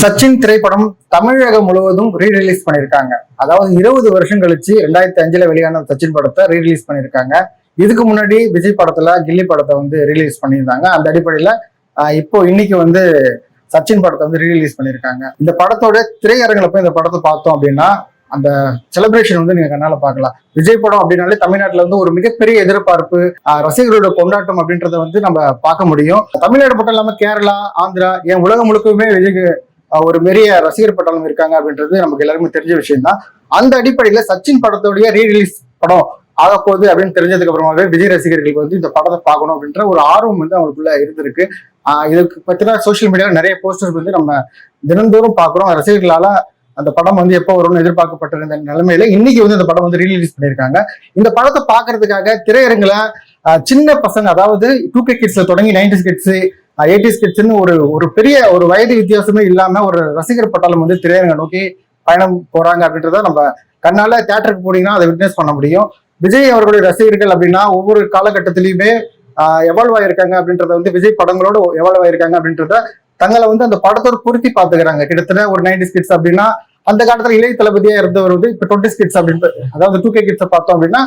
சச்சின் திரைப்படம் தமிழகம் முழுவதும் ரீரிலீஸ் பண்ணியிருக்காங்க. அதாவது இருபது வருஷம் கழிச்சு ரெண்டாயிரத்தி அஞ்சுல வெளியான சச்சின் படத்தை ரீரிலீஸ் பண்ணியிருக்காங்க. இதுக்கு முன்னாடி விஜய் படத்துல கில்லி படத்தை வந்து ரிலீஸ் பண்ணியிருந்தாங்க. அந்த அடிப்படையில இப்போ இன்னைக்கு வந்து சச்சின் படத்தை வந்து ரீரிலீஸ் பண்ணியிருக்காங்க. இந்த படத்தோட திரையரங்கில் போய் இந்த படத்தை பார்த்தோம் அப்படின்னா அந்த செலிப்ரேஷன் வந்து நீங்க கண்ணால பார்க்கலாம். விஜய் படம் அப்படின்னாலே தமிழ்நாட்டுல வந்து ஒரு மிகப்பெரிய எதிர்பார்ப்பு ரசிகர்களோட கொண்டாட்டம் அப்படின்றத வந்து நம்ம பார்க்க முடியும். தமிழ்நாடு மட்டும் இல்லாம கேரளா ஆந்திரா என் உலகம் முழுக்கவுமே விஜய்க்கு ஒரு பெரிய ரசிகர் பட்டாளம் இருக்காங்க அப்படின்றது நமக்கு எல்லாருமே தெரிஞ்ச விஷயம் தான் அந்த அடிப்படையில சச்சின் படத்துடைய ரீரிலீஸ் படம் ஆக அப்படின்னு தெரிஞ்சதுக்கு அப்புறமாவே விஜய் ரசிகர்களுக்கு வந்து இந்த படத்தை பார்க்கணும் அப்படின்ற ஒரு ஆர்வம் வந்து அவங்களுக்குள்ள இருந்திருக்கு. இதுக்கு பத்தினா சோஷியல் மீடியாவில் நிறைய போஸ்டர்ஸ் வந்து நம்ம தினந்தோறும் பார்க்குறோம். ரசிகர்களால அந்த படம் வந்து எப்போ வரும்னு எதிர்பார்க்கப்பட்டிருந்த நிலைமையில இன்னைக்கு வந்து இந்த படம் வந்து ரீலீஸ் பண்ணியிருக்காங்க. இந்த படத்தை பார்க்கறதுக்காக திரையரங்குல சின்ன பசங்க அதாவது டூ கே கிட்ஸ்ல தொடங்கி நைன்டி கிட்ஸ் எயிட்டி கிட்ஸ்னு ஒரு ஒரு பெரிய ஒரு வயது வித்தியாசமே இல்லாம ஒரு ரசிகர் பட்டாளம் வந்து திரையரங்க நோக்கி பயணம் போறாங்க அப்படின்றத நம்ம கண்ணால தேட்டருக்கு போனீங்கன்னா அதை விட்னஸ் பண்ண முடியும். விஜய் அவர்களுடைய ரசிகர்கள் அப்படின்னா ஒவ்வொரு காலகட்டத்திலயுமே எவால்வ் ஆயிருக்காங்க அப்படின்றத வந்து விஜய் படங்களோட எவால்வ் ஆயிருக்காங்க அப்படின்றத தங்களை வந்து அந்த படத்தோட பொருத்தி பாத்துக்கிறாங்க கிட்டத்தட்ட ஒரு நைன்டி கிட்ஸ் அப்படின்னா அந்த காலத்துல இளைய தளபதியா இருந்தவர் வந்து இப்ப டுவெண்ட்டி கிட்ஸ் அப்படின்னு அதாவது டூ கே கிட்ஸை பார்த்தோம் அப்படின்னா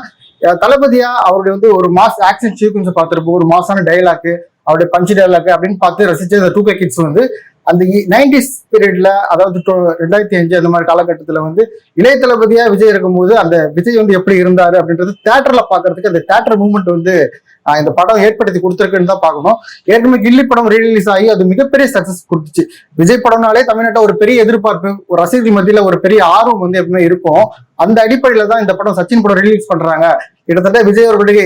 தளபதியா அவருடைய வந்து ஒரு மாஸ் ஆக்ஷன் சீக்வன்ஸ் பார்த்திருப்போம். ஒரு மாசான டைலாக் அவருடைய பஞ்சு டைலாக் அப்படின்னு பார்த்து ரசிச்ச இந்த டூ கே கிட்ஸ் வந்து அந்த நைன்டிஸ் பீரியட்ல அதாவது ரெண்டாயிரத்தி அஞ்சு அந்த மாதிரி காலகட்டத்தில் வந்து இளைய தளபதியா விஜய் இருக்கும்போது அந்த விஜய் வந்து எப்படி இருந்தாரு அப்படின்றது தேட்டர்ல பாக்குறதுக்கு அந்த தேட்டர் மூவ்மெண்ட் வந்து இந்த படம் ஏற்படுத்தி கொடுத்துருக்குன்னு தான் பார்க்கணும். ஏற்கனவே கில்லி படம் ரீலீஸ் ஆகி அது மிகப்பெரிய சக்சஸ் கொடுத்துச்சு. விஜய் படம்னாலே தமிழ்நாட்டில் ஒரு பெரிய எதிர்பார்ப்பு ஒரு ரசிகர்கள் மத்தியில ஒரு பெரிய ஆர்வம் வந்து எப்பவுமே இருக்கும். அந்த அடிப்படையில தான் இந்த படம் சச்சின் படம் ரிலீஸ் பண்றாங்க. கிட்டத்தட்ட விஜய் அவர்களுடைய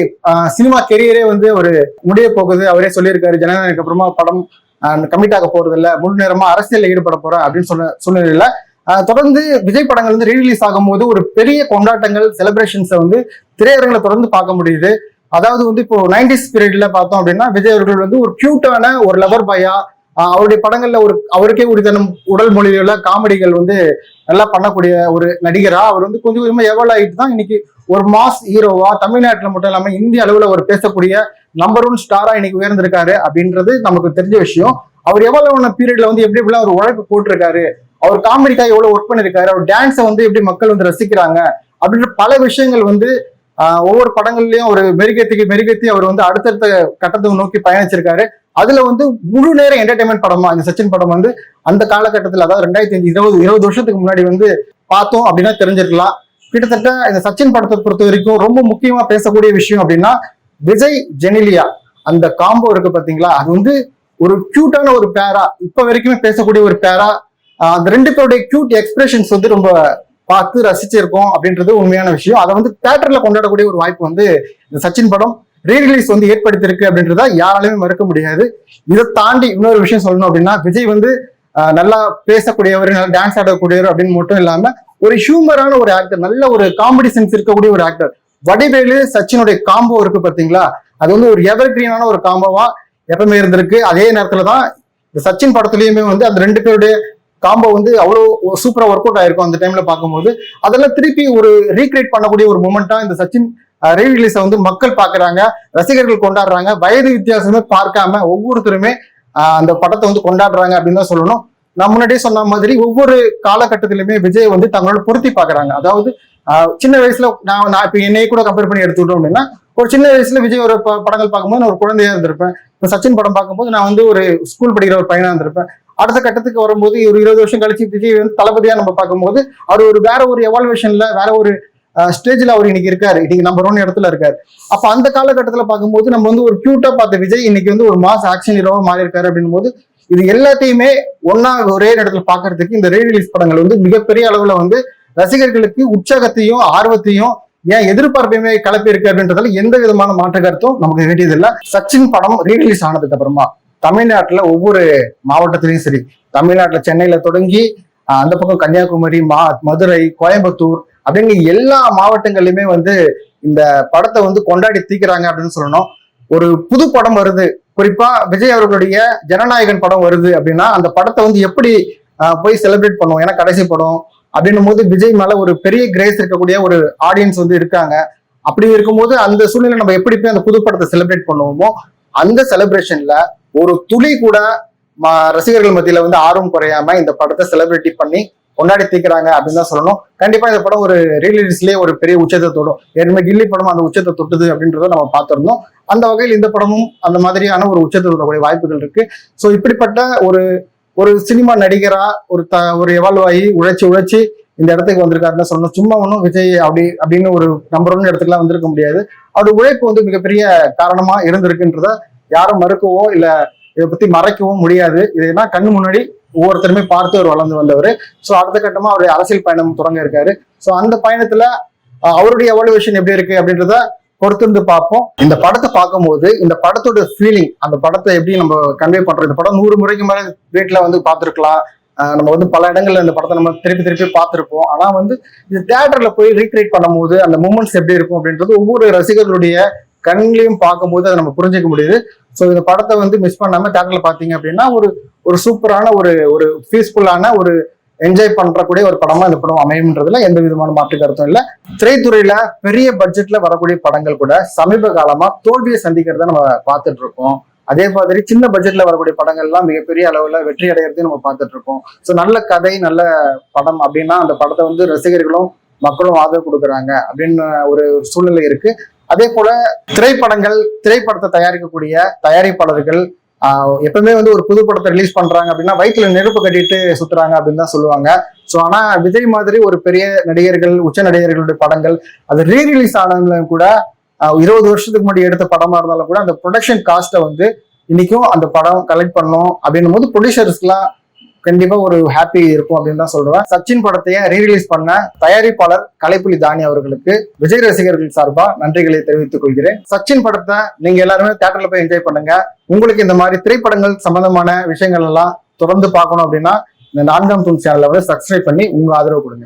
சினிமா கெரியரே வந்து ஒரு முடிய போகுது. அவரே சொல்லியிருக்காரு ஜனநாயகம் அப்புறமா படம் கமிட் ஆக போறது இல்ல முழு நேரமா அரசியலில் ஈடுபட போறேன் அப்படின்னு சொன்ன சூழ்நிலையில தொடர்ந்து விஜய் படங்கள் வந்து ரீலீஸ் ஆகும்போது ஒரு பெரிய கொண்டாட்டங்கள் செலிப்ரேஷன்ஸை வந்து திரையரங்களை தொடர்ந்து பார்க்க முடியுது. அதாவது வந்து இப்போ நைன்டிஸ் பீரியட்ல பார்த்தோம் அப்படின்னா விஜய் அவர்கள் வந்து ஒரு கியூட்டான ஒரு லவர் பாயா அவருடைய படங்கள்ல ஒரு அவருக்கே உரித்தனம் உடல் மொழியில காமெடிகள் வந்து நல்லா பண்ணக்கூடிய ஒரு நடிகரா அவர் வந்து கொஞ்சம் கொஞ்சமா எவ்வளவு ஆகிட்டு தான் இன்னைக்கு ஒரு மாஸ் ஹீரோவா தமிழ்நாட்டுல மட்டும் இல்லாம இந்திய அளவுல ஒரு பேசக்கூடிய நம்பர் ஒன் ஸ்டாரா இன்னைக்கு உயர்ந்திருக்காரு அப்படின்றது நமக்கு தெரிஞ்ச விஷயம். அவர் எவ்வளவு பீரியட்ல வந்து எப்படி எப்படிலாம் அவர் உழைப்பு போட்டிருக்காரு அவர் காமெடிக்காக எவ்வளவு ஒர்க் பண்ணிருக்காரு அவர் டான்ஸை வந்து எப்படி மக்கள் வந்து ரசிக்கிறாங்க அப்படின்ற பல விஷயங்கள் வந்து ஒவ்வொரு படங்கள்லயும் ஒரு மெருகேத்திக்கு மெருகேத்தி அவர் வந்து அடுத்தடுத்த கட்டத்தை நோக்கி பயணிச்சிருக்காரு. அதுல வந்து முழு நேர என்டர்டைன்மெண்ட் படமா இந்த சச்சின் படம் வந்து அந்த காலகட்டத்தில் அதாவது ரெண்டாயிரத்தி அஞ்சு இருபது இருபது வருஷத்துக்கு முன்னாடி வந்து பார்த்தோம் அப்படின்னா தெரிஞ்சிருக்கலாம். கிட்டத்தட்ட இந்த சச்சின் படத்தை பொறுத்த வரைக்கும் ரொம்ப முக்கியமா பேசக்கூடிய விஷயம் அப்படின்னா விஜய் ஜெனிலியா அந்த காம்போ இருக்கு பாத்தீங்களா? அது வந்து ஒரு கியூட்டான ஒரு பேரா இப்ப வரைக்குமே பேசக்கூடிய ஒரு பேரா அந்த ரெண்டு பேருடைய கியூட் எக்ஸ்பிரஷன்ஸ் வந்து ரொம்ப பார்த்து ரசிச்சிருக்கோம் அப்படின்றது உண்மையான விஷயம். அதை வந்து தேட்டர்ல கொண்டாடக்கூடிய ஒரு வாய்ப்பு வந்து இந்த சச்சின் படம் ரீரிலீஸ் வந்து ஏற்படுத்தியிருக்கு அப்படின்றத யாராலையுமே மறுக்க முடியாது. இதை தாண்டி இன்னொரு விஷயம் சொல்லணும் அப்படின்னா விஜய் வந்து நல்லா பேசக்கூடியவர் நல்லா டான்ஸ் ஆடக்கூடியவர் அப்படின்னு மட்டும் இல்லாம ஒரு ஹியூமரான ஒரு ஆக்டர் நல்ல ஒரு காமெடி சென்ஸ் இருக்கக்கூடிய ஒரு ஆக்டர் வடிவேலு சச்சினுடைய காம்போ இருக்கு பாத்தீங்களா அது வந்து ஒரு எவர் கிரீனான ஒரு காம்போவா எப்பவுமே இருந்திருக்கு. அதே நேரத்துல தான் இந்த சச்சின் படத்துலயுமே வந்து அந்த ரெண்டு பேருடைய காம்போ வந்து அவ்வளோ சூப்பரா ஒர்க் அவுட் ஆயிருக்கும் அந்த டைம்ல பார்க்கும்போது. அதெல்லாம் திருப்பி ஒரு ரீக்ரியேட் பண்ணக்கூடிய ஒரு மூமெண்டா இந்த சச்சின் ரீரிலீஸை வந்து மக்கள் பார்க்குறாங்க ரசிகர்கள் கொண்டாடுறாங்க வயது வித்தியாசமே பார்க்காம ஒவ்வொருத்தருமே அந்த படத்தை வந்து கொண்டாடுறாங்க அப்படின்னு தான் சொல்லணும். நான் முன்னாடியே சொன்ன மாதிரி ஒவ்வொரு காலகட்டத்திலுமே விஜய் வந்து தங்களோட பொருத்தி பாக்குறாங்க அதாவது சின்ன வயசுல நான் நான் இப்போ என்னைய கூட கம்பேர் பண்ணி எடுத்துக்கிட்டோம் அப்படின்னா ஒரு சின்ன வயசுல விஜய் ஒரு படங்கள் பார்க்கும்போது நான் ஒரு குழந்தையா இருந்திருப்பேன். இப்போ சச்சின் படம் பார்க்கும்போது நான் வந்து ஒரு ஸ்கூல் படிக்கிற ஒரு பையனா இருந்திருப்பேன். அடுத்த கட்டத்துக்கு வரும்போது ஒரு இருபது வருஷம் கழிச்சு விஜய் வந்து தளபதியா நம்ம பார்க்கும்போது அவர் ஒரு வேற ஒரு எவால்வேஷன்ல வேற ஒரு ஸ்டேஜ்ல அவர் இன்னைக்கு இருக்காரு. இன்னைக்கு நம்பர் ஒன் இடத்துல இருக்காரு. அப்ப அந்த காலகட்டத்துல பார்க்கும்போது நம்ம வந்து ஒரு கியூட்டா பார்த்த விஜய் இன்னைக்கு வந்து ஒரு மாஸ் ஆக்ஷன் ஹீரோவா மாறி இருக்காரு அப்படின்னும் போது இது எல்லாத்தையுமே ஒன்னா ஒரே இடத்துல பாக்குறதுக்கு இந்த ரீரிலீஸ் படங்கள் வந்து மிகப்பெரிய அளவுல வந்து ரசிகர்களுக்கு உற்சாகத்தையும் ஆர்வத்தையும் ஏன் எதிர்பார்ப்பையுமே கலப்பி இருக்கு அப்படின்றதுல எந்த விதமான மாற்று கருத்தும் நமக்கு வேண்டியதில்லை. சச்சின் படம் ரீரிலீஸ் ஆனதுக்கு அப்புறமா தமிழ்நாட்டுல ஒவ்வொரு மாவட்டத்திலையும் சரி தமிழ்நாட்டுல சென்னையில தொடங்கி அந்த பக்கம் கன்னியாகுமரி மா மதுரை கோயம்புத்தூர் அப்படின்னு எல்லா மாவட்டங்கள்லயுமே வந்து இந்த படத்தை வந்து கொண்டாடி தீக்கிறாங்க அப்படின்னு சொல்லணும். ஒரு புது படம் வருது குறிப்பா விஜய் அவர்களுடைய ஜனநாயகன் படம் வருது அப்படின்னா அந்த படத்தை வந்து எப்படி போய் செலிப்ரேட் பண்ணுவோம்? ஏன்னா கடைசி படம் அப்படின்னும் போது விஜய் மேல ஒரு பெரிய கிரேஸ் இருக்கக்கூடிய ஒரு ஆடியன்ஸ் வந்து இருக்காங்க. அப்படி இருக்கும்போது அந்த சூழ்நிலை நம்ம எப்படி போய் அந்த புது படத்தை செலிப்ரேட் பண்ணுவோமோ அந்த செலிப்ரேஷன்ல ஒரு துளி கூட ரசிகர்கள் மத்தியில வந்து ஆர்வம் குறையாம இந்த படத்தை செலிபிரிட்டி பண்ணி கொண்டாடி தீக்கிறாங்க அப்படின்னு தான் சொல்லணும். கண்டிப்பா இந்த படம் ஒரு ரீலீஸ்லயே ஒரு பெரிய உச்சத்தை தொடும். ஏற்கனவே கில்லி படம் அந்த உச்சத்தை தொட்டுது அப்படின்றத நம்ம பார்த்திருந்தோம். அந்த வகையில் இந்த படமும் அந்த மாதிரியான ஒரு உச்சத்தை தொடக்கூடிய வாய்ப்புகள் இருக்கு. ஸோ இப்படிப்பட்ட ஒரு ஒரு சினிமா நடிகரா ஒரு த ஒரு எவால்வ் ஆகி உழைச்சி உழைச்சி இந்த இடத்துக்கு வந்திருக்காருன்னு தான் சொல்லணும். சும்மா ஒன்றும் விஜய் அப்படி அப்படின்னு ஒரு நம்பர் ஒன்று இடத்துக்குலாம் வந்திருக்க முடியாது. அவருடைய உழைப்பு வந்து மிகப்பெரிய காரணமா இருந்திருக்குன்றத யாரும் மறுக்கவோ இல்லை இதை பத்தி மறைக்கவும் முடியாது. இதெல்லாம் கண்ணு முன்னாடி ஒவ்வொருத்தருமே பார்த்து அவர் வளர்ந்து வந்தவர். ஸோ அடுத்த கட்டமா அவருடைய அரசியல் பயணம் தொடங்க இருக்காரு. ஸோ அந்த பயணத்துல அவருடைய எவல்யூஷன் எப்படி இருக்கு அப்படின்றத பொறுத்திருந்து பார்ப்போம். இந்த படத்தை பார்க்கும்போது இந்த படத்தோட ஃபீலிங் அந்த படத்தை எப்படி நம்ம கன்வே பண்றோம்? இந்த படம் நூறு முறைக்கு மேலே வீட்டில் வந்து பார்த்துருக்கலாம். நம்ம வந்து பல இடங்கள்ல இந்த படத்தை நம்ம திருப்பி திருப்பி பார்த்திருப்போம். ஆனா வந்து இது தியேட்டர்ல போய் ரீக்ரியேட் பண்ணும்போது அந்த மூமெண்ட்ஸ் எப்படி இருக்கும் அப்படின்றது ஒவ்வொரு ரசிகர்களுடைய கண்லையும் பார்க்கும்போது அதை நம்ம புரிஞ்சுக்க முடியுது. ஸோ இந்த படத்தை வந்து மிஸ் பண்ணாம தேட்டர்ல பார்த்தீங்க அப்படின்னா ஒரு ஒரு சூப்பரான ஒரு ஒரு பீஸ்ஃபுல்லான ஒரு என்ஜாய் பண்றக்கூடிய ஒரு படமா இந்த படம் அமையும்ன்றதுல எந்த விதமான மாற்று கருத்தும் இல்ல. திரைத்துறையில பெரிய பட்ஜெட்ல வரக்கூடிய படங்கள் கூட சமீப காலமா தோல்வியை சந்திக்கிறத நம்ம பார்த்துட்டு இருக்கோம். அதே மாதிரி சின்ன பட்ஜெட்ல வரக்கூடிய படங்கள்லாம் மிகப்பெரிய அளவுல வெற்றி அடையிறதையும் நம்ம பார்த்துட்டு இருக்கோம். ஸோ நல்ல கதை நல்ல படம் அப்படின்னா அந்த படத்தை வந்து ரசிகர்களும் மக்களும் ஆதரவு கொடுக்குறாங்க அப்படின்னு ஒரு சூழ்நிலை இருக்கு. அதே போல திரைப்படங்கள் திரைப்படத்தை தயாரிக்கக்கூடிய தயாரிப்பாளர்கள் எப்பவுமே வந்து ஒரு புது படத்தை ரிலீஸ் பண்றாங்க அப்படின்னா வயிற்றுல நெருப்பு கட்டிட்டு சுத்துறாங்க அப்படின்னு தான் சொல்லுவாங்க. ஸோ ஆனா விஜய் மாதிரி ஒரு பெரிய நடிகர்கள் உச்ச நடிகர்களுடைய படங்கள் அது ரீ ரிலீஸ் ஆனவங்களும் கூட இருபது வருஷத்துக்கு முன்னாடி எடுத்த படமா இருந்தாலும் கூட அந்த ப்ரொடக்ஷன் காஸ்ட்டை வந்து இன்னைக்கும் அந்த படம் கலெக்ட் பண்ணும் அப்படின்னும் போது ப்ரொடியூசர்ஸ்லாம் கண்டிப்பா ஒரு ஹாப்பி இருக்கும் அப்படின்னு தான் சொல்றேன். சச்சின் படத்தையே ரீ ரிலீஸ் பண்ண தயாரிப்பாளர் கலைப்புலி தானி அவர்களுக்கு விஜய் ரசிகர்கள் சார்பா நன்றிகளை தெரிவித்துக் கொள்கிறேன். சச்சின் படத்தை நீங்க எல்லாருமே தியேட்டர்ல போய் என்ஜாய் பண்ணுங்க. உங்களுக்கு இந்த மாதிரி திரைப்படங்கள் சம்பந்தமான விஷயங்கள் எல்லாம் தொடர்ந்து பார்க்கணும் அப்படின்னா இந்த நான்காம் தூண் சேனலை வந்து சப்ஸ்கிரைப் பண்ணி உங்க ஆதரவு கொடுங்க.